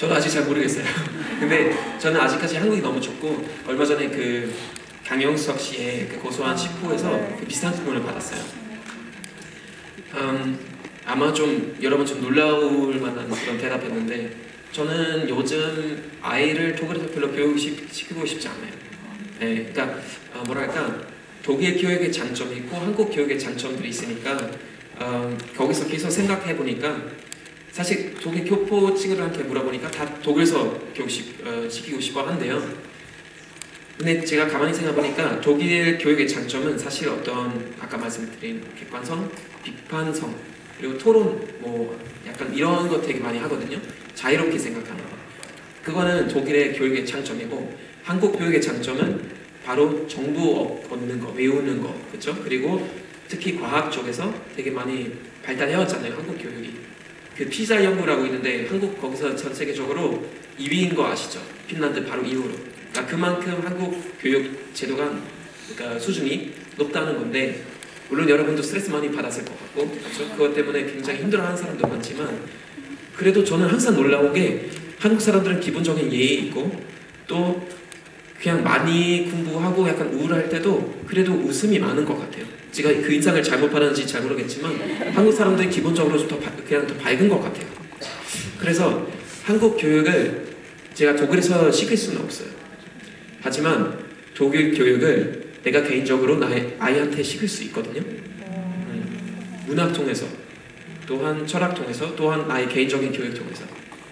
저도 아직 잘 모르겠어요. 근데 저는 아직까지 한국이 너무 좋고 얼마 전에 그 강영석 씨의 그 고소한 10호에서 그 비슷한 질문을 받았어요. 음, 아마 좀 여러분 좀 놀라울 만한 그런 대답했는데 저는 요즘 아이를 독일에서 별로 교육시키고 싶지 않아요. 네, 그러니까 어, 뭐랄까 독일 교육의 장점이 있고 한국 교육의 장점들이 있으니까 어, 거기서 계속 생각해 보니까 사실 독일 교포 친구들한테 물어보니까 다 독일에서 교육시 어, 시키고 싶어 한대요. 근데 제가 가만히 생각해보니까 독일 교육의 장점은 사실 어떤 아까 말씀드린 객관성, 비판성, 그리고 토론 뭐 약간 이런 거 되게 많이 하거든요. 자유롭게 생각하는 거. 그거는 독일의 교육의 장점이고 한국 교육의 장점은 바로 정보 얻는 거, 외우는 거, 그렇죠? 그리고 특히 과학 쪽에서 되게 많이 발달해 왔잖아요. 한국 교육이. 그 피자 연구라고 있는데 한국 거기서 전 세계적으로 2위인 거 아시죠? 핀란드 바로 이후로. 그러니까 그만큼 한국 교육 제도가 그러니까 수준이 높다는 건데 물론 여러분도 스트레스 많이 받았을 것 같고 그렇죠? 그것 때문에 굉장히 힘들어하는 사람도 많지만 그래도 저는 항상 놀라운 게 한국 사람들은 기본적인 예의 있고 또 그냥 많이 공부하고 약간 우울할 때도 그래도 웃음이 많은 것 같아요. 제가 그 인상을 잘못 받았는지 잘 모르겠지만 한국 사람들이 기본적으로 좀 더 그냥 더 밝은 것 같아요. 그래서 한국 교육을 제가 독일에서 시킬 수는 없어요. 하지만 독일 교육을 내가 개인적으로 나의 아이한테 시킬 수 있거든요. 음, 문학 통해서 또한 철학 통해서 또한 나의 개인적인 교육 통해서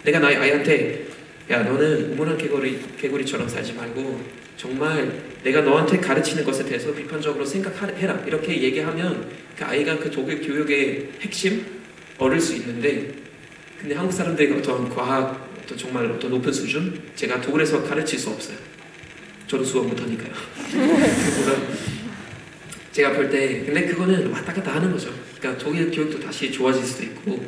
내가 나의 아이한테 야 너는 우물한 개구리, 개구리처럼 살지 말고 정말 내가 너한테 가르치는 것에 대해서 비판적으로 생각해라. 이렇게 얘기하면 그 아이가 그 독일 교육의 핵심? 얻을 수 있는데 근데 한국 사람들이 어떤 과학 어떤 정말 어떤 높은 수준? 제가 독일에서 가르칠 수 없어요. 저도 수업 못하니까요. 제가 볼 때 근데 그거는 왔다 갔다 하는 거죠. 그러니까 독일 교육도 다시 좋아질 수도 있고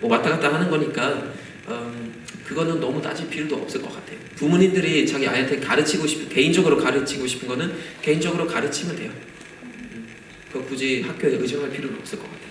뭐 왔다 갔다 하는 거니까 음, 그거는 너무 따질 필요도 없을 것 같아요. 부모님들이 자기 아이한테 가르치고 싶은 개인적으로 가르치고 싶은 거는 개인적으로 가르치면 돼요. 음, 그 굳이 학교에 의존할 필요는 없을 것 같아요.